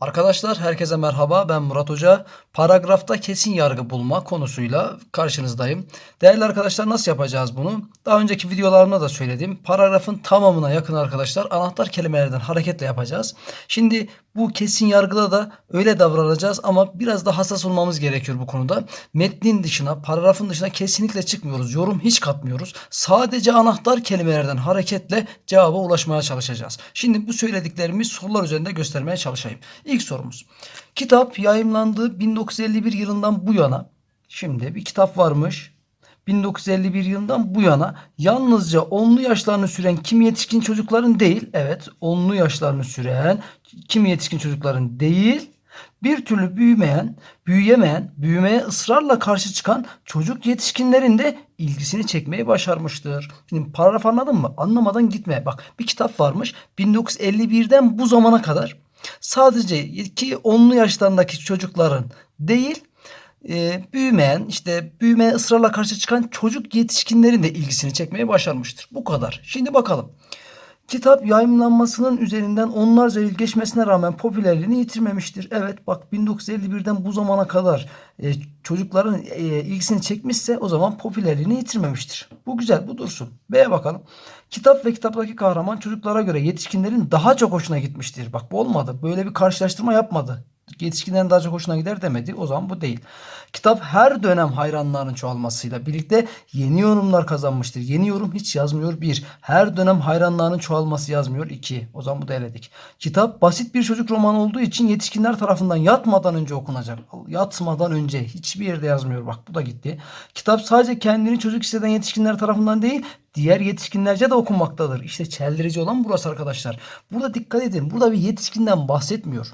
Arkadaşlar herkese merhaba ben Murat Hoca. Paragrafta kesin yargı bulma konusuyla karşınızdayım. Değerli arkadaşlar nasıl yapacağız bunu? Daha önceki videolarımda da söyledim. Paragrafın tamamına yakın arkadaşlar anahtar kelimelerden hareketle yapacağız. Şimdi bu kesin yargıda da öyle davranacağız ama biraz da hassas olmamız gerekiyor bu konuda. Metnin dışına, paragrafın dışına kesinlikle çıkmıyoruz. Yorum hiç katmıyoruz. Sadece anahtar kelimelerden hareketle cevaba ulaşmaya çalışacağız. Şimdi bu söylediklerimi sorular üzerinde göstermeye çalışayım. İlk sorumuz. Kitap yayımlandığı 1951 yılından bu yana. Şimdi bir kitap varmış. 1951 yılından bu yana yalnızca onlu yaşlarını süren kimi yetişkin çocukların değil, evet onlu yaşlarını süren kimi yetişkin çocukların değil, bir türlü büyümeyen, büyüyemeyen, büyümeye ısrarla karşı çıkan çocuk yetişkinlerin de ilgisini çekmeyi başarmıştır. Şimdi paragraf anladın mı? Anlamadan gitme. Bak bir kitap varmış 1951'den bu zamana kadar sadece ki onlu yaşlarındaki çocukların değil e, büyümeyen işte büyümeye ısrarla karşı çıkan çocuk yetişkinlerin de ilgisini çekmeye başarmıştır. Bu kadar. Şimdi bakalım. Kitap yayımlanmasının üzerinden onlarca yıl geçmesine rağmen popülerliğini yitirmemiştir. Evet bak 1951'den bu zamana kadar e, çocukların e, ilgisini çekmişse o zaman popülerliğini yitirmemiştir. Bu güzel bu dursun. B'ye bakalım. Kitap ve kitaptaki kahraman çocuklara göre yetişkinlerin daha çok hoşuna gitmiştir. Bak bu olmadı. Böyle bir karşılaştırma yapmadı. Yetişkinlerin daha çok hoşuna gider demedi. O zaman bu değil. Kitap her dönem hayranlarının çoğalmasıyla birlikte yeni yorumlar kazanmıştır. Yeni yorum hiç yazmıyor. Bir. Her dönem hayranlarının çoğalması yazmıyor. İki. O zaman bu da eledik. Kitap basit bir çocuk romanı olduğu için yetişkinler tarafından yatmadan önce okunacak. Yatmadan önce hiçbir yerde yazmıyor. Bak bu da gitti. Kitap sadece kendini çocuk hisseden yetişkinler tarafından değil diğer yetişkinlerce de okunmaktadır. İşte çeldirici olan burası arkadaşlar. Burada dikkat edin. Burada bir yetişkinden bahsetmiyor.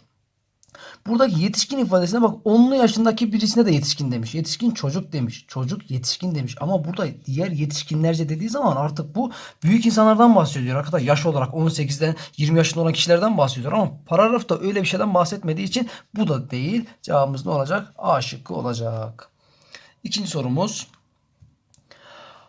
Buradaki yetişkin ifadesine bak onlu yaşındaki birisine de yetişkin demiş. Yetişkin çocuk demiş. Çocuk yetişkin demiş. Ama burada diğer yetişkinlerce dediği zaman artık bu büyük insanlardan bahsediyor. Arkadaş yaş olarak 18'den 20 yaşında olan kişilerden bahsediyor. Ama paragrafta öyle bir şeyden bahsetmediği için bu da değil. Cevabımız ne olacak? A şıkkı olacak. İkinci sorumuz.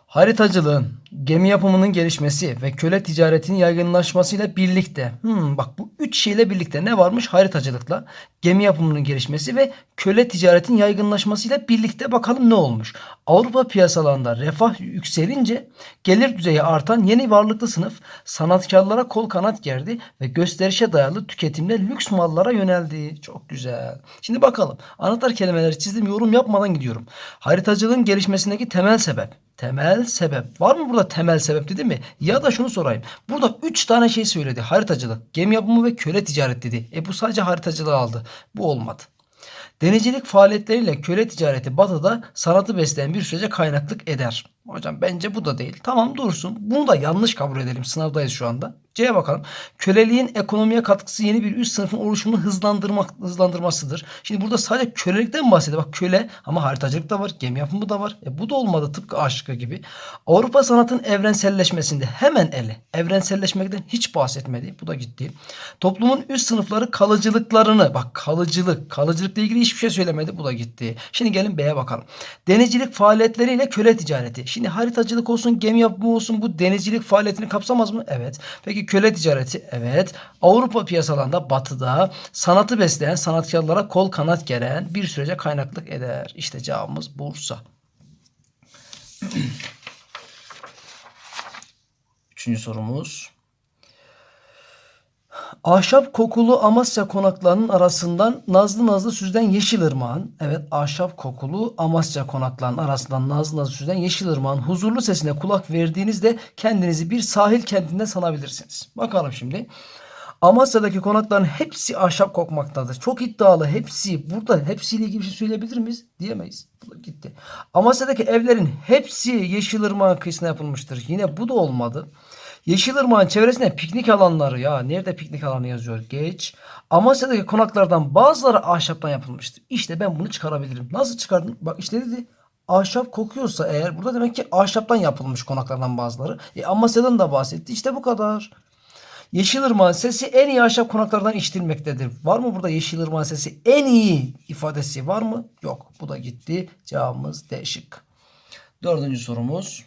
Haritacılığın, gemi yapımının gelişmesi ve köle ticaretinin yaygınlaşmasıyla birlikte, hmm, bak bu üç şeyle birlikte ne varmış? Haritacılıkla, gemi yapımının gelişmesi ve köle ticaretin yaygınlaşmasıyla birlikte bakalım ne olmuş? Avrupa piyasalarında refah yükselince gelir düzeyi artan yeni varlıklı sınıf sanatkarlara kol kanat gerdi ve gösterişe dayalı tüketimle lüks mallara yöneldi. Çok güzel. Şimdi bakalım. Anahtar kelimeleri çizdim yorum yapmadan gidiyorum. Haritacılığın gelişmesindeki temel sebep. Temel sebep. Var mı burada temel sebep dedi mi? Ya da şunu sorayım. Burada 3 tane şey söyledi. Haritacılık, gemi yapımı ve köle ticaret dedi. E bu sadece haritacılığı aldı. Bu olmadı. Denizcilik faaliyetleriyle köle ticareti batıda sanatı besleyen bir sürece kaynaklık eder. Hocam bence bu da değil. Tamam dursun. Bunu da yanlış kabul edelim. Sınavdayız şu anda. C'ye bakalım. Köleliğin ekonomiye katkısı yeni bir üst sınıfın oluşumunu hızlandırmak, hızlandırmasıdır. Şimdi burada sadece kölelikten bahsediyor. Bak köle ama haritacılık da var. Gemi yapımı da var. E bu da olmadı tıpkı aşkı gibi. Avrupa sanatın evrenselleşmesinde hemen ele. Evrenselleşmekten hiç bahsetmedi. Bu da gitti. Toplumun üst sınıfları kalıcılıklarını bak kalıcılık. Kalıcılıkla ilgili hiçbir şey söylemedi. Bu da gitti. Şimdi gelin B'ye bakalım. Denizcilik faaliyetleriyle köle ticareti. Şimdi haritacılık olsun, gemi yapımı olsun bu denizcilik faaliyetini kapsamaz mı? Evet. Peki köle ticareti? Evet. Avrupa piyasalarında batıda sanatı besleyen sanatkarlara kol kanat geren bir sürece kaynaklık eder. İşte cevabımız Bursa. Üçüncü sorumuz. Ahşap kokulu Amasya konaklarının arasından nazlı nazlı süzülen Yeşilırmağın, evet ahşap kokulu Amasya konaklarının arasından nazlı nazlı süzülen Yeşilırmağın huzurlu sesine kulak verdiğinizde kendinizi bir sahil kentinde sanabilirsiniz. Bakalım şimdi. Amasya'daki konakların hepsi ahşap kokmaktadır. Çok iddialı hepsi. Burada hepsiyle ilgili bir şey söyleyebilir miyiz? Diyemeyiz. Gitti. Amasya'daki evlerin hepsi Yeşilırmağın kıyısına yapılmıştır. Yine bu da olmadı. Yeşilırmağın çevresinde piknik alanları ya nerede piknik alanı yazıyor geç. Amasya'daki konaklardan bazıları ahşaptan yapılmıştır. İşte ben bunu çıkarabilirim. Nasıl çıkardın? Bak işte dedi ahşap kokuyorsa eğer burada demek ki ahşaptan yapılmış konaklardan bazıları. E Amasya'dan da bahsetti. İşte bu kadar. Yeşilırmağın sesi en iyi ahşap konaklardan işitilmektedir. Var mı burada Yeşilırmağın sesi en iyi ifadesi var mı? Yok. Bu da gitti. Cevabımız D şık. Dördüncü sorumuz.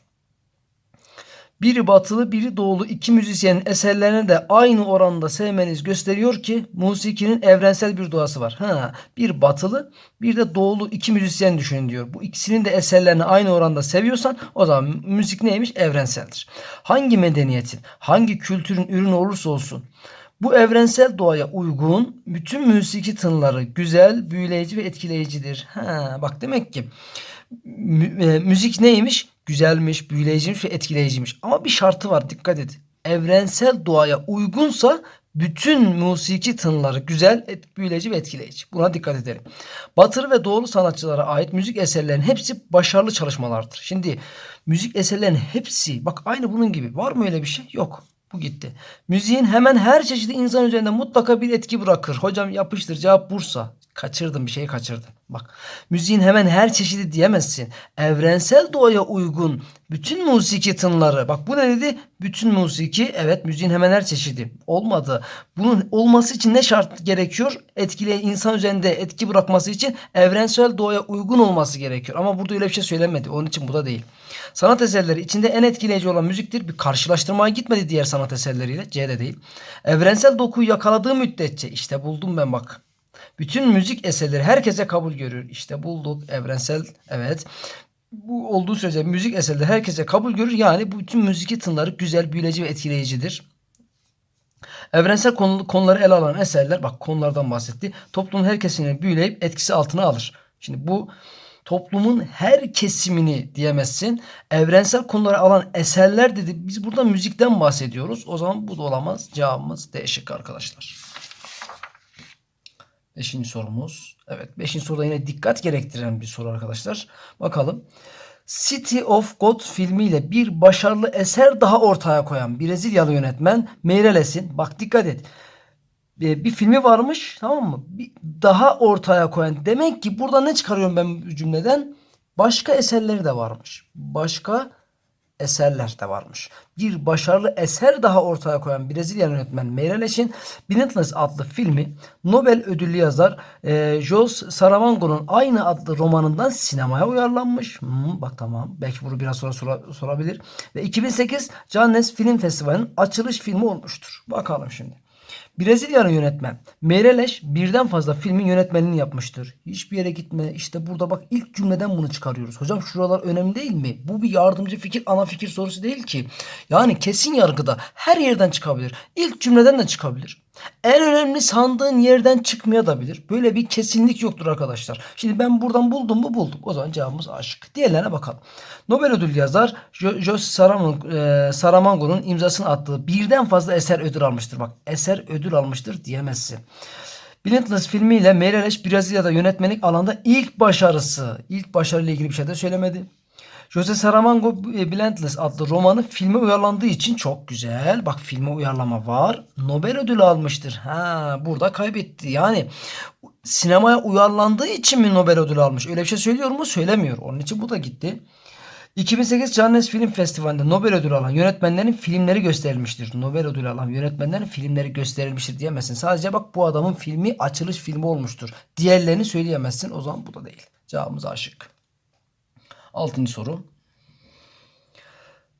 Biri batılı biri doğulu iki müzisyenin eserlerini de aynı oranda sevmeniz gösteriyor ki musikinin evrensel bir doğası var. Ha, bir batılı bir de doğulu iki müzisyen düşünün diyor. Bu ikisinin de eserlerini aynı oranda seviyorsan o zaman müzik neymiş? Evrenseldir. Hangi medeniyetin, hangi kültürün ürünü olursa olsun bu evrensel doğaya uygun bütün müziki tınları güzel, büyüleyici ve etkileyicidir. Ha, bak demek ki e, müzik neymiş? Güzelmiş, büyüleyiciymiş ve etkileyiciymiş. Ama bir şartı var dikkat et. Evrensel doğaya uygunsa bütün musiki tınları güzel, et, büyüleyici ve etkileyici. Buna dikkat edelim. Batılı ve doğulu sanatçılara ait müzik eserlerinin hepsi başarılı çalışmalardır. Şimdi müzik eserlerinin hepsi bak aynı bunun gibi. Var mı öyle bir şey? Yok. Bu gitti. Müziğin hemen her çeşidi insan üzerinde mutlaka bir etki bırakır. Hocam yapıştır cevap Bursa. Kaçırdın bir şeyi kaçırdın. Bak müziğin hemen her çeşidi diyemezsin. Evrensel doğaya uygun bütün musiki tınları. Bak bu ne dedi? Bütün musiki evet müziğin hemen her çeşidi. Olmadı. Bunun olması için ne şart gerekiyor? Etkili insan üzerinde etki bırakması için evrensel doğaya uygun olması gerekiyor. Ama burada öyle bir şey söylenmedi. Onun için bu da değil. Sanat eserleri içinde en etkileyici olan müziktir. Bir karşılaştırmaya gitmedi diğer sanat eserleriyle. C de değil. Evrensel dokuyu yakaladığı müddetçe işte buldum ben bak. Bütün müzik eserleri herkese kabul görüyor. İşte bulduk evrensel evet. Bu olduğu sürece müzik eserleri herkese kabul görür. Yani bu bütün müzik tınları güzel, büyüleyici ve etkileyicidir. Evrensel konu, konuları ele alan eserler bak konulardan bahsetti. Toplumun her kesimini büyüleyip etkisi altına alır. Şimdi bu toplumun her kesimini diyemezsin. Evrensel konuları alan eserler dedi. Biz burada müzikten bahsediyoruz. O zaman bu da olamaz. Cevabımız D arkadaşlar. Beşinci sorumuz. Evet beşinci soruda yine dikkat gerektiren bir soru arkadaşlar. Bakalım. City of God filmiyle bir başarılı eser daha ortaya koyan Brezilyalı yönetmen Meireles'in bak dikkat et e, bir filmi varmış tamam mı? Bir daha ortaya koyan. Demek ki burada ne çıkarıyorum ben cümleden? Başka eserleri de varmış. Başka eserler de varmış. Bir başarılı eser daha ortaya koyan Brezilya yönetmen Meireles'in Limitless adlı filmi Nobel ödüllü yazar e, Jos Saramago'nun aynı adlı romanından sinemaya uyarlanmış. Hmm, bak tamam. Belki bunu biraz sonra sora- sorabilir. Ve 2008 Cannes Film Festivali'nin açılış filmi olmuştur. Bakalım şimdi. Brezilyalı yönetmen Meirelles birden fazla filmin yönetmenliğini yapmıştır. Hiçbir yere gitme. İşte burada bak ilk cümleden bunu çıkarıyoruz. Hocam şuralar önemli değil mi? Bu bir yardımcı fikir, ana fikir sorusu değil ki. Yani kesin yargıda her yerden çıkabilir. İlk cümleden de çıkabilir. En önemli sandığın yerden çıkmayabilir. Böyle bir kesinlik yoktur arkadaşlar. Şimdi ben buradan buldum mu buldum. O zaman cevabımız A şıkkı. Diğerlerine bakalım. Nobel ödül yazar Jo- Jos Saramon- e, Saramago'nun imzasını attığı birden fazla eser ödül almıştır. Bak eser ödül almıştır diyemezsin. Limitless filmiyle Meirelles Brezilya'da yönetmenlik alanda ilk başarısı. İlk başarıyla ilgili bir şey de söylemedi. Jose Saramago e, Blentless adlı romanı filme uyarlandığı için çok güzel. Bak filme uyarlama var. Nobel ödülü almıştır. Ha burada kaybetti. Yani sinemaya uyarlandığı için mi Nobel ödülü almış? Öyle bir şey söylüyor mu? Söylemiyor. Onun için bu da gitti. 2008 Cannes Film Festivali'nde Nobel ödülü alan yönetmenlerin filmleri gösterilmiştir. Nobel ödülü alan yönetmenlerin filmleri gösterilmiştir diyemezsin. Sadece bak bu adamın filmi açılış filmi olmuştur. Diğerlerini söyleyemezsin. O zaman bu da değil. Cevabımız aşık. Altıncı soru.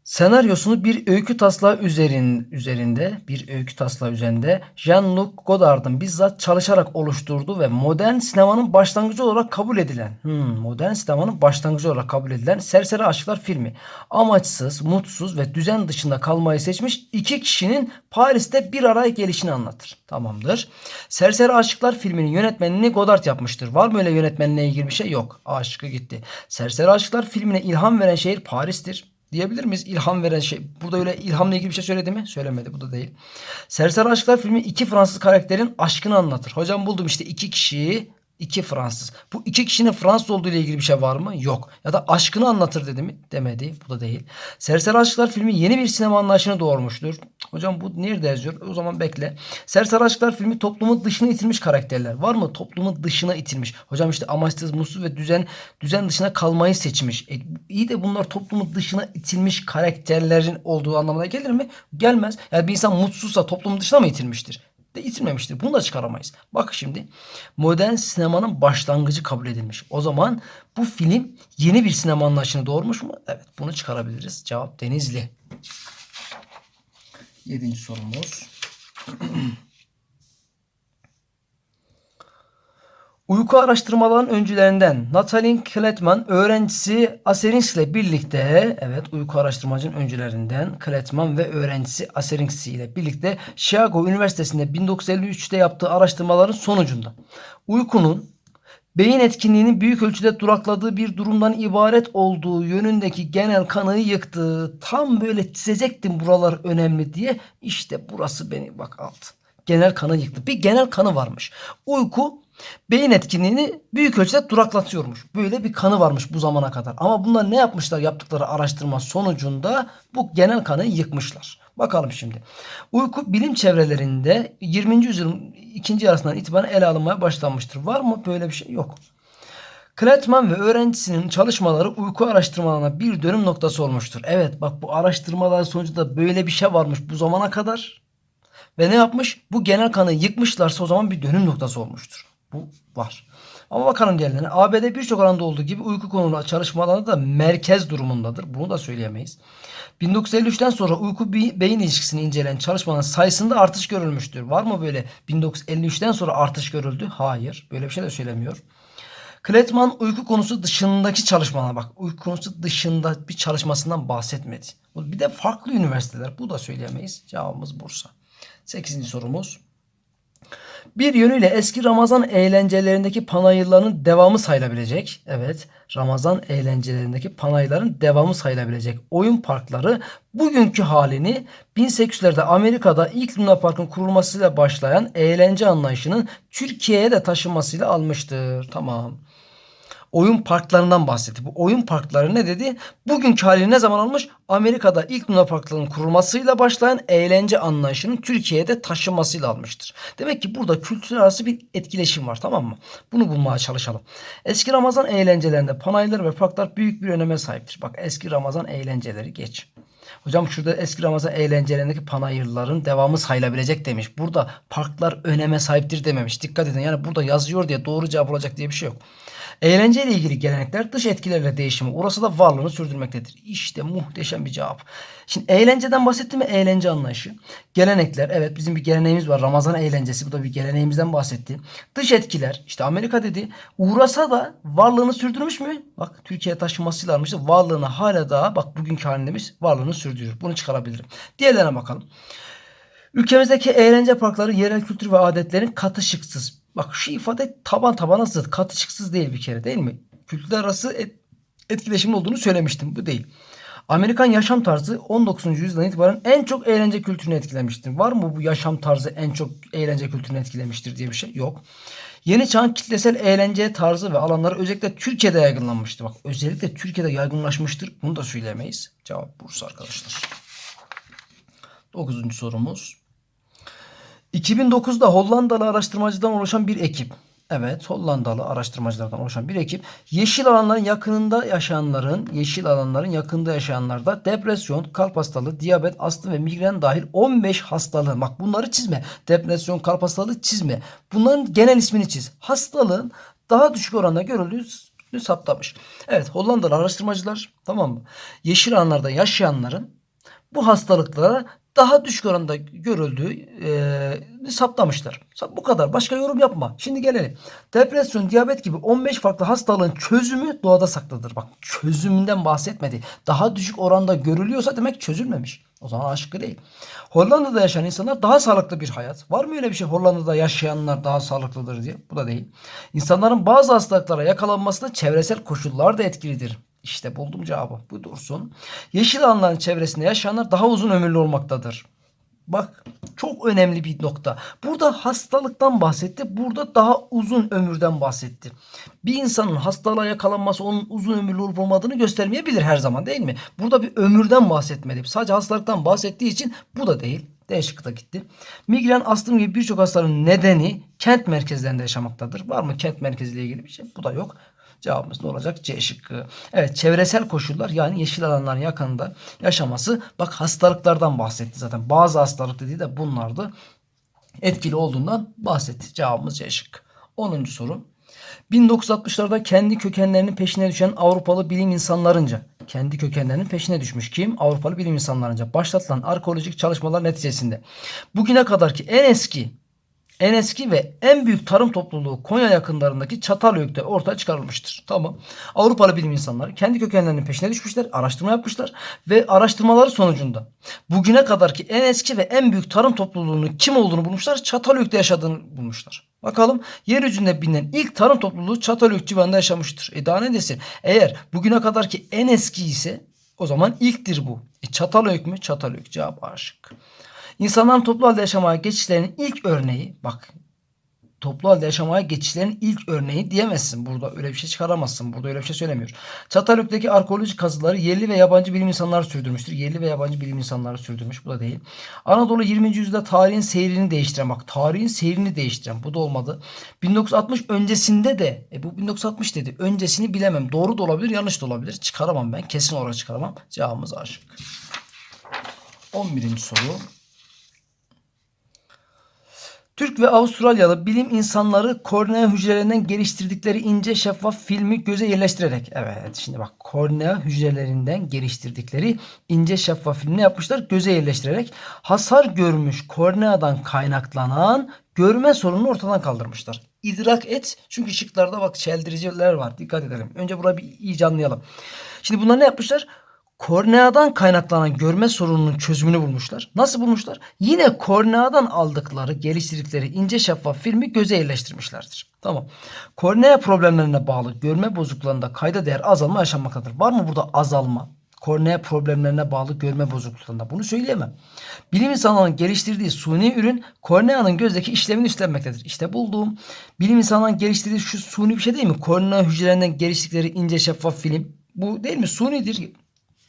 Senaryosunu bir öykü taslağı üzerin, üzerinde, bir öykü taslağı üzerinde Jean-Luc Godard'ın bizzat çalışarak oluşturduğu ve modern sinemanın başlangıcı olarak kabul edilen, hmm, modern sinemanın başlangıcı olarak kabul edilen Serseri Aşklar filmi. Amaçsız, mutsuz ve düzen dışında kalmayı seçmiş iki kişinin Paris'te bir araya gelişini anlatır. Tamamdır. Serseri Aşıklar filminin yönetmenini Godard yapmıştır. Var mı öyle yönetmenle ilgili bir şey? Yok. Aşkı gitti. Serseri Aşıklar filmine ilham veren şehir Paris'tir. Diyebilir miyiz? İlham veren şey. Burada öyle ilhamla ilgili bir şey söyledi mi? Söylemedi. Bu da değil. Serseri Aşklar filmi iki Fransız karakterin aşkını anlatır. Hocam buldum işte iki kişiyi iki Fransız. Bu iki kişinin Fransız olduğu ile ilgili bir şey var mı? Yok. Ya da aşkını anlatır dedi mi? Demedi. Bu da değil. Serseri Aşklar filmi yeni bir sinema anlayışını doğurmuştur. Hocam bu nerede yazıyor? O zaman bekle. Serseri Aşklar filmi toplumun dışına itilmiş karakterler. Var mı? Toplumun dışına itilmiş. Hocam işte amaçsız, mutsuz ve düzen düzen dışına kalmayı seçmiş. E, iyi de bunlar toplumun dışına itilmiş karakterlerin olduğu anlamına gelir mi? Gelmez. Yani bir insan mutsuzsa toplumun dışına mı itilmiştir? de itilmemiştir. Bunu da çıkaramayız. Bak şimdi modern sinemanın başlangıcı kabul edilmiş. O zaman bu film yeni bir sinema anlayışını doğurmuş mu? Evet bunu çıkarabiliriz. Cevap Denizli. Yedinci sorumuz. Uyku araştırmalarının öncülerinden Natalie Kletman öğrencisi Aserings ile birlikte evet uyku araştırmacının öncülerinden Kletman ve öğrencisi Aserings ile birlikte Chicago Üniversitesi'nde 1953'te yaptığı araştırmaların sonucunda uykunun beyin etkinliğinin büyük ölçüde durakladığı bir durumdan ibaret olduğu yönündeki genel kanıyı yıktı. Tam böyle çizecektim buralar önemli diye. İşte burası beni bak alt. Genel kanı yıktı. Bir genel kanı varmış. Uyku beyin etkinliğini büyük ölçüde duraklatıyormuş. Böyle bir kanı varmış bu zamana kadar. Ama bunlar ne yapmışlar yaptıkları araştırma sonucunda bu genel kanıyı yıkmışlar. Bakalım şimdi. Uyku bilim çevrelerinde 20. yüzyılın ikinci yarısından itibaren ele alınmaya başlanmıştır. Var mı böyle bir şey? Yok. Kretman ve öğrencisinin çalışmaları uyku araştırmalarına bir dönüm noktası olmuştur. Evet bak bu araştırmalar sonucunda böyle bir şey varmış bu zamana kadar. Ve ne yapmış? Bu genel kanı yıkmışlarsa o zaman bir dönüm noktası olmuştur. Bu var. Ama bakalım diğerlerine. ABD birçok alanda olduğu gibi uyku konulu çalışmalarında da merkez durumundadır. Bunu da söyleyemeyiz. 1953'ten sonra uyku beyin ilişkisini inceleyen çalışmaların sayısında artış görülmüştür. Var mı böyle 1953'ten sonra artış görüldü? Hayır. Böyle bir şey de söylemiyor. Kletman uyku konusu dışındaki çalışmalar bak uyku konusu dışında bir çalışmasından bahsetmedi. Bir de farklı üniversiteler. Bu da söyleyemeyiz. Cevabımız Bursa. 8. sorumuz. Bir yönüyle eski Ramazan eğlencelerindeki panayırların devamı sayılabilecek. Evet, Ramazan eğlencelerindeki panayırların devamı sayılabilecek oyun parkları bugünkü halini 1800'lerde Amerika'da ilk Luna Park'ın kurulmasıyla başlayan eğlence anlayışının Türkiye'ye de taşınmasıyla almıştır. Tamam oyun parklarından bahsetti. Bu oyun parkları ne dedi? Bugünkü hali ne zaman almış? Amerika'da ilk Luna Parkların kurulmasıyla başlayan eğlence anlayışının Türkiye'de taşınmasıyla almıştır. Demek ki burada kültürler arası bir etkileşim var tamam mı? Bunu bulmaya çalışalım. Eski Ramazan eğlencelerinde panayırlar ve parklar büyük bir öneme sahiptir. Bak eski Ramazan eğlenceleri geç. Hocam şurada eski Ramazan eğlencelerindeki panayırların devamı sayılabilecek demiş. Burada parklar öneme sahiptir dememiş. Dikkat edin yani burada yazıyor diye doğru cevap olacak diye bir şey yok. Eğlence ile ilgili gelenekler dış etkilerle değişimi orası da varlığını sürdürmektedir. İşte muhteşem bir cevap. Şimdi eğlenceden bahsettim mi? Eğlence anlayışı. Gelenekler evet bizim bir geleneğimiz var. Ramazan eğlencesi bu da bir geleneğimizden bahsetti. Dış etkiler işte Amerika dedi. Uğrasa da varlığını sürdürmüş mü? Bak Türkiye'ye taşınmasıyla almıştı. Varlığını hala daha bak bugünkü halindemiz varlığını sürdürüyor. Bunu çıkarabilirim. Diğerlerine bakalım. Ülkemizdeki eğlence parkları yerel kültür ve adetlerin katışıksız Bak şu ifade taban tabana zıt. Katışıksız değil bir kere değil mi? Kültürler arası et, etkileşimli olduğunu söylemiştim. Bu değil. Amerikan yaşam tarzı 19. yüzyıldan itibaren en çok eğlence kültürünü etkilemiştir. Var mı bu yaşam tarzı en çok eğlence kültürünü etkilemiştir diye bir şey? Yok. Yeni çağın kitlesel eğlence tarzı ve alanları özellikle Türkiye'de yaygınlanmıştır. Bak özellikle Türkiye'de yaygınlaşmıştır. Bunu da söylemeyiz. Cevap Bursa arkadaşlar. Dokuzuncu sorumuz. 2009'da Hollandalı araştırmacıdan oluşan bir ekip. Evet, Hollandalı araştırmacılardan oluşan bir ekip yeşil alanların yakınında yaşayanların, yeşil alanların yakında yaşayanlarda depresyon, kalp hastalığı, diyabet, astım ve migren dahil 15 hastalığı. Bak bunları çizme. Depresyon, kalp hastalığı çizme. Bunların genel ismini çiz. Hastalığın daha düşük oranda görüldüğü saptamış. Evet, Hollandalı araştırmacılar tamam mı? Yeşil alanlarda yaşayanların bu hastalıklara daha düşük oranda görüldüğü e, saptamışlar. Bu kadar. Başka yorum yapma. Şimdi gelelim. Depresyon, diyabet gibi 15 farklı hastalığın çözümü doğada saklıdır. Bak çözümünden bahsetmedi. Daha düşük oranda görülüyorsa demek çözülmemiş. O zaman aşkı değil. Hollanda'da yaşayan insanlar daha sağlıklı bir hayat. Var mı öyle bir şey Hollanda'da yaşayanlar daha sağlıklıdır diye? Bu da değil. İnsanların bazı hastalıklara yakalanmasında çevresel koşullar da etkilidir. İşte buldum cevabı. Bu dursun. Yeşil alanların çevresinde yaşayanlar daha uzun ömürlü olmaktadır. Bak çok önemli bir nokta. Burada hastalıktan bahsetti. Burada daha uzun ömürden bahsetti. Bir insanın hastalığa yakalanması onun uzun ömürlü olup olmadığını göstermeyebilir her zaman değil mi? Burada bir ömürden bahsetmedi. Sadece hastalıktan bahsettiği için bu da değil. D şıkkı gitti. Migren, astım gibi birçok hastalığın nedeni kent merkezlerinde yaşamaktadır. Var mı kent merkeziyle ilgili bir şey? Bu da yok. Cevabımız ne olacak? C şıkkı. Evet çevresel koşullar yani yeşil alanların yakınında yaşaması. Bak hastalıklardan bahsetti zaten. Bazı hastalık dediği de bunlardı. Etkili olduğundan bahsetti. Cevabımız C şıkkı. 10. soru. 1960'larda kendi kökenlerinin peşine düşen Avrupalı bilim insanlarınca kendi kökenlerinin peşine düşmüş kim? Avrupalı bilim insanlarınca başlatılan arkeolojik çalışmalar neticesinde bugüne kadarki en eski en eski ve en büyük tarım topluluğu Konya yakınlarındaki Çatalhöyük'te ortaya çıkarılmıştır. Tamam. Avrupalı bilim insanları kendi kökenlerinin peşine düşmüşler, araştırma yapmışlar ve araştırmaları sonucunda bugüne kadarki en eski ve en büyük tarım topluluğunun kim olduğunu bulmuşlar. Çatalhöyük'te yaşadığını bulmuşlar. Bakalım yeryüzünde bilinen ilk tarım topluluğu Çatalhöyük civarında yaşamıştır. E daha ne desin? Eğer bugüne kadarki en eski ise o zaman ilktir bu. E Çatalhöyük mü? Çatalhöyük cevap A şıkkı. İnsanların toplu halde yaşamaya geçişlerinin ilk örneği bak toplu halde yaşamaya geçişlerin ilk örneği diyemezsin. Burada öyle bir şey çıkaramazsın. Burada öyle bir şey söylemiyor. Çatalhöyük'teki arkeolojik kazıları yerli ve yabancı bilim insanları sürdürmüştür. Yerli ve yabancı bilim insanları sürdürmüş. Bu da değil. Anadolu 20. yüzyılda tarihin seyrini değiştiren bak tarihin seyrini değiştiren bu da olmadı. 1960 öncesinde de e bu 1960 dedi. Öncesini bilemem. Doğru da olabilir, yanlış da olabilir. Çıkaramam ben. Kesin olarak çıkaramam. Cevabımız aşık. 11. soru. Türk ve Avustralyalı bilim insanları kornea hücrelerinden geliştirdikleri ince şeffaf filmi göze yerleştirerek evet şimdi bak kornea hücrelerinden geliştirdikleri ince şeffaf filmi yapmışlar göze yerleştirerek hasar görmüş korneadan kaynaklanan görme sorununu ortadan kaldırmışlar. İdrak et çünkü şıklarda bak çeldiriciler var dikkat edelim. Önce burayı bir iyice anlayalım. Şimdi bunlar ne yapmışlar? Korneadan kaynaklanan görme sorununun çözümünü bulmuşlar. Nasıl bulmuşlar? Yine korneadan aldıkları, geliştirdikleri ince şeffaf filmi göze yerleştirmişlerdir. Tamam. Kornea problemlerine bağlı görme bozukluğunda kayda değer azalma yaşanmaktadır. Var mı burada azalma? Kornea problemlerine bağlı görme bozukluğunda. Bunu söyleyemem. Bilim insanlarının geliştirdiği suni ürün korneanın gözdeki işlemini üstlenmektedir. İşte bulduğum bilim insanlarının geliştirdiği şu suni bir şey değil mi? Kornea hücrelerinden geliştirdikleri ince şeffaf film. Bu değil mi? Sunidir.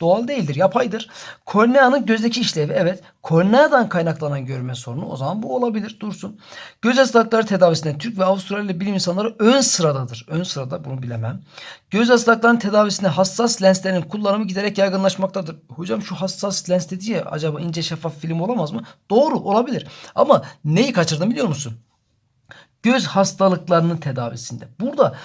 Doğal değildir, yapaydır. Korneanın gözdeki işlevi evet. Korneadan kaynaklanan görme sorunu o zaman bu olabilir. Dursun. Göz hastalıkları tedavisinde Türk ve Avustralya bilim insanları ön sıradadır. Ön sırada bunu bilemem. Göz hastalıklarının tedavisinde hassas lenslerin kullanımı giderek yaygınlaşmaktadır. Hocam şu hassas lens dedi ya acaba ince şeffaf film olamaz mı? Doğru olabilir. Ama neyi kaçırdım biliyor musun? Göz hastalıklarının tedavisinde. Burada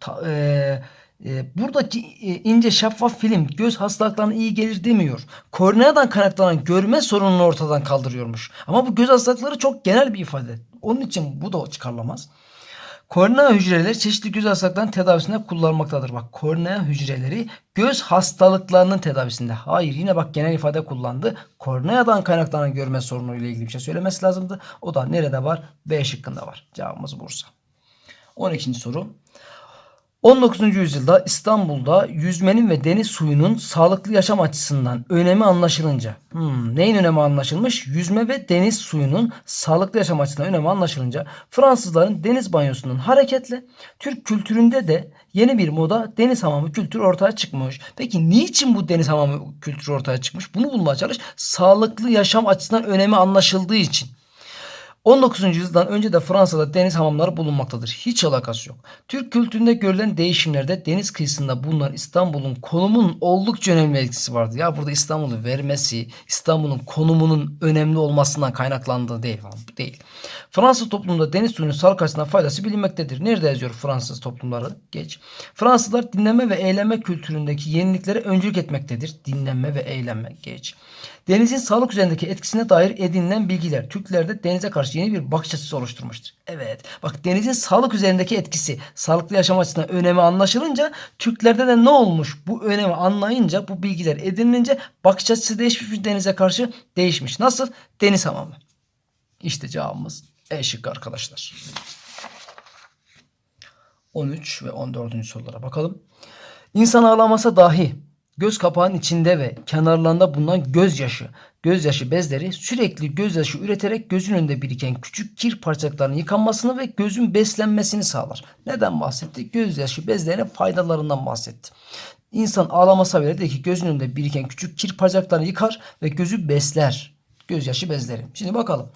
ta, e, e, buradaki e, ince şeffaf film göz hastalıklarına iyi gelir demiyor. Korneadan kaynaklanan görme sorununu ortadan kaldırıyormuş. Ama bu göz hastalıkları çok genel bir ifade. Onun için bu da çıkarılamaz. Kornea hücreleri çeşitli göz hastalıklarının tedavisinde kullanılmaktadır. Bak kornea hücreleri göz hastalıklarının tedavisinde. Hayır yine bak genel ifade kullandı. Korneadan kaynaklanan görme sorunu ile ilgili bir şey söylemesi lazımdı. O da nerede var? B şıkkında var. Cevabımız Bursa. 12. soru. 19. yüzyılda İstanbul'da yüzmenin ve deniz suyunun sağlıklı yaşam açısından önemi anlaşılınca, hmm, neyin önemi anlaşılmış? Yüzme ve deniz suyunun sağlıklı yaşam açısından önemi anlaşılınca Fransızların deniz banyosunun hareketle Türk kültüründe de yeni bir moda deniz hamamı kültürü ortaya çıkmış. Peki niçin bu deniz hamamı kültürü ortaya çıkmış? Bunu bulmaya çalış. Sağlıklı yaşam açısından önemi anlaşıldığı için. 19. yüzyıldan önce de Fransa'da deniz hamamları bulunmaktadır. Hiç alakası yok. Türk kültüründe görülen değişimlerde deniz kıyısında bulunan İstanbul'un konumunun oldukça önemli etkisi vardı. Ya burada İstanbul'u vermesi, İstanbul'un konumunun önemli olmasından kaynaklandığı değil. değil. Fransız toplumunda deniz suyunun sağlık açısından faydası bilinmektedir. Nerede yazıyor Fransız toplumları? Geç. Fransızlar dinleme ve eğlenme kültüründeki yeniliklere öncülük etmektedir. Dinlenme ve eğlenme. Geç. Denizin sağlık üzerindeki etkisine dair edinilen bilgiler Türklerde denize karşı yeni bir bakış açısı oluşturmuştur. Evet bak denizin sağlık üzerindeki etkisi sağlıklı yaşam açısından önemi anlaşılınca Türklerde de ne olmuş? Bu önemi anlayınca bu bilgiler edinilince bakış açısı değişmiş denize karşı değişmiş. Nasıl? Deniz hamamı. İşte cevabımız E şıkkı arkadaşlar. 13 ve 14. sorulara bakalım. İnsan ağlamasa dahi göz kapağının içinde ve kenarlarında bulunan gözyaşı, gözyaşı bezleri sürekli gözyaşı üreterek gözün önünde biriken küçük kir parçacıklarının yıkanmasını ve gözün beslenmesini sağlar. Neden bahsetti? Gözyaşı bezlerinin faydalarından bahsetti. İnsan ağlamasa bile dedi ki gözün önünde biriken küçük kir parçacıklarını yıkar ve gözü besler. Gözyaşı bezleri. Şimdi bakalım.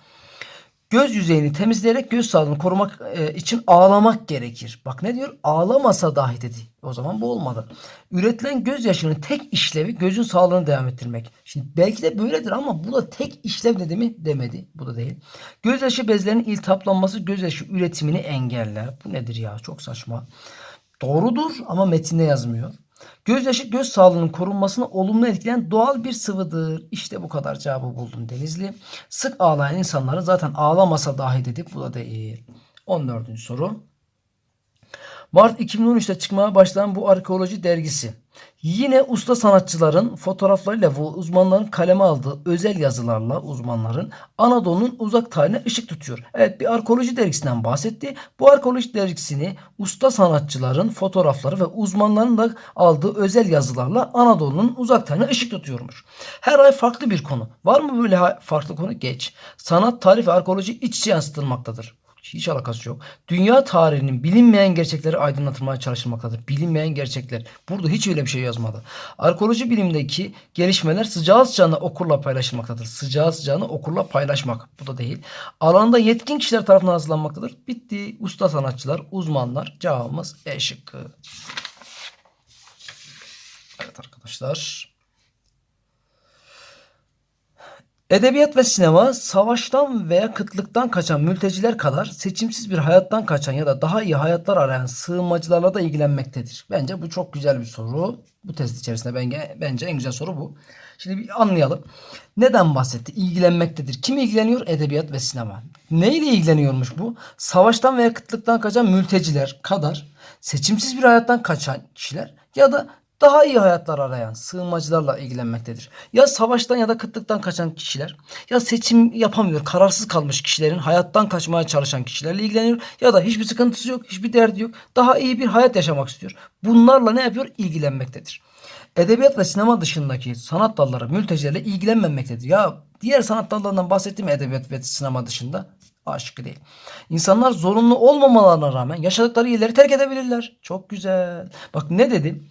Göz yüzeyini temizleyerek göz sağlığını korumak e, için ağlamak gerekir. Bak ne diyor? Ağlamasa dahi dedi. O zaman bu olmadı. Üretilen gözyaşının tek işlevi gözün sağlığını devam ettirmek. Şimdi belki de böyledir ama bu da tek işlev dedi mi? Demedi. Bu da değil. Gözyaşı bezlerinin iltihaplanması gözyaşı üretimini engeller. Bu nedir ya? Çok saçma. Doğrudur ama metinde yazmıyor. Gözyaşı göz sağlığının korunmasını olumlu etkileyen doğal bir sıvıdır. İşte bu kadar cevabı buldum Denizli. Sık ağlayan insanların zaten ağlamasa dahi dedik. Bu da değil. 14. soru. Mart 2013'te çıkmaya başlayan bu arkeoloji dergisi yine usta sanatçıların fotoğraflarıyla ve uzmanların kaleme aldığı özel yazılarla uzmanların Anadolu'nun uzak tarihine ışık tutuyor. Evet bir arkeoloji dergisinden bahsetti. Bu arkeoloji dergisini usta sanatçıların fotoğrafları ve uzmanların da aldığı özel yazılarla Anadolu'nun uzak tarihine ışık tutuyormuş. Her ay farklı bir konu. Var mı böyle farklı konu? Geç. Sanat, tarih ve arkeoloji iç içe yansıtılmaktadır. Hiç alakası yok. Dünya tarihinin bilinmeyen gerçekleri aydınlatılmaya çalışılmaktadır. Bilinmeyen gerçekler. Burada hiç öyle bir şey yazmadı. Arkeoloji bilimindeki gelişmeler sıcağı sıcağına okurla paylaşılmaktadır. Sıcağı sıcağına okurla paylaşmak. Bu da değil. Alanda yetkin kişiler tarafından hazırlanmaktadır. Bitti. Usta sanatçılar, uzmanlar. Cevabımız E şıkkı. Evet arkadaşlar. Edebiyat ve sinema savaştan veya kıtlıktan kaçan mülteciler kadar seçimsiz bir hayattan kaçan ya da daha iyi hayatlar arayan sığınmacılarla da ilgilenmektedir. Bence bu çok güzel bir soru. Bu test içerisinde bence, bence en güzel soru bu. Şimdi bir anlayalım. Neden bahsetti? İlgilenmektedir. Kim ilgileniyor? Edebiyat ve sinema. Neyle ilgileniyormuş bu? Savaştan veya kıtlıktan kaçan mülteciler kadar seçimsiz bir hayattan kaçan kişiler ya da daha iyi hayatlar arayan sığınmacılarla ilgilenmektedir. Ya savaştan ya da kıtlıktan kaçan kişiler ya seçim yapamıyor, kararsız kalmış kişilerin hayattan kaçmaya çalışan kişilerle ilgileniyor ya da hiçbir sıkıntısı yok, hiçbir derdi yok. Daha iyi bir hayat yaşamak istiyor. Bunlarla ne yapıyor? İlgilenmektedir. Edebiyat ve sinema dışındaki sanat dalları mültecilerle ilgilenmemektedir. Ya diğer sanat dallarından bahsettim mi edebiyat ve sinema dışında? A şıkkı değil. İnsanlar zorunlu olmamalarına rağmen yaşadıkları yerleri terk edebilirler. Çok güzel. Bak ne dedim?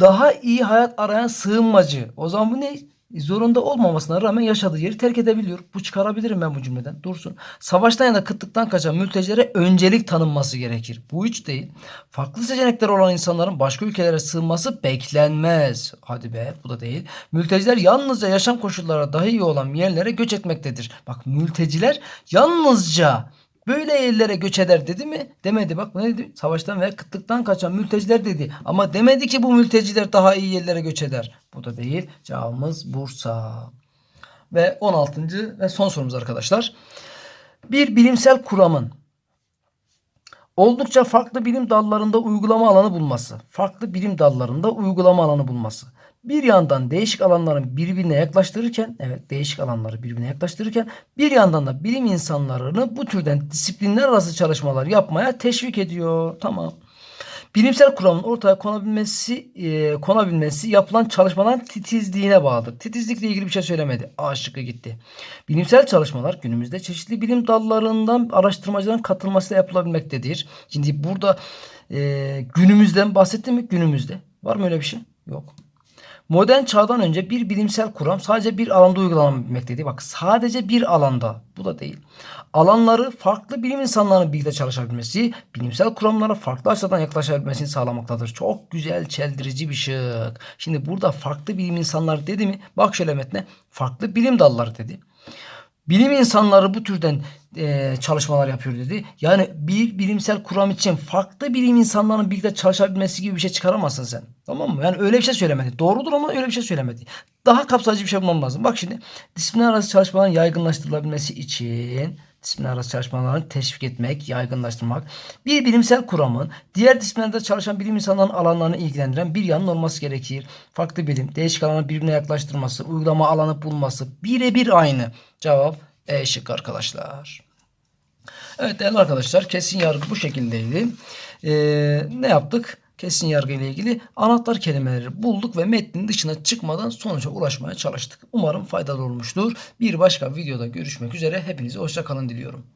Daha iyi hayat arayan sığınmacı. O zaman bu ne? Zorunda olmamasına rağmen yaşadığı yeri terk edebiliyor. Bu çıkarabilirim ben bu cümleden. Dursun. Savaştan ya da kıtlıktan kaçan mültecilere öncelik tanınması gerekir. Bu hiç değil. Farklı seçenekler olan insanların başka ülkelere sığınması beklenmez. Hadi be bu da değil. Mülteciler yalnızca yaşam koşulları daha iyi olan yerlere göç etmektedir. Bak mülteciler yalnızca Böyle yerlere göç eder dedi mi? Demedi. Bak ne dedi? Savaştan veya kıtlıktan kaçan mülteciler dedi. Ama demedi ki bu mülteciler daha iyi yerlere göç eder. Bu da değil. Cevabımız Bursa. Ve 16. ve son sorumuz arkadaşlar. Bir bilimsel kuramın oldukça farklı bilim dallarında uygulama alanı bulması. Farklı bilim dallarında uygulama alanı bulması. Bir yandan değişik alanların birbirine yaklaştırırken, evet değişik alanları birbirine yaklaştırırken bir yandan da bilim insanlarını bu türden disiplinler arası çalışmalar yapmaya teşvik ediyor. Tamam. Bilimsel kuramın ortaya konabilmesi, e, konabilmesi yapılan çalışmaların titizliğine bağlıdır. Titizlikle ilgili bir şey söylemedi. A şıkkı gitti. Bilimsel çalışmalar günümüzde çeşitli bilim dallarından araştırmacıların katılmasıyla yapılabilmektedir. Şimdi burada e, günümüzden bahsettim mi? Günümüzde. Var mı öyle bir şey? Yok. Modern çağdan önce bir bilimsel kuram sadece bir alanda uygulanabilmekteydi. Bak sadece bir alanda. Bu da değil. Alanları farklı bilim insanlarının birlikte çalışabilmesi, bilimsel kuramlara farklı açıdan yaklaşabilmesini sağlamaktadır. Çok güzel, çeldirici bir şık. Şimdi burada farklı bilim insanları dedi mi? Bak şöyle metne. Farklı bilim dalları dedi. Bilim insanları bu türden e, çalışmalar yapıyor dedi. Yani bir bilimsel kuram için farklı bilim insanlarının birlikte çalışabilmesi gibi bir şey çıkaramazsın sen. Tamam mı? Yani öyle bir şey söylemedi. Doğrudur ama öyle bir şey söylemedi. Daha kapsayıcı bir şey bulmam lazım. Bak şimdi disiplin arası çalışmaların yaygınlaştırılabilmesi için disiplin arası çalışmalarını teşvik etmek, yaygınlaştırmak, bir bilimsel kuramın diğer disiplinlerde çalışan bilim insanlarının alanlarını ilgilendiren bir yanın olması gerekir. Farklı bilim, değişik alanı birbirine yaklaştırması, uygulama alanı bulması birebir aynı. Cevap E şık arkadaşlar. Evet değerli arkadaşlar kesin yargı bu şekildeydi. Ee, ne yaptık? Kesin yargı ile ilgili anahtar kelimeleri bulduk ve metnin dışına çıkmadan sonuca ulaşmaya çalıştık. Umarım faydalı olmuştur. Bir başka videoda görüşmek üzere. Hepinize hoşça kalın diliyorum.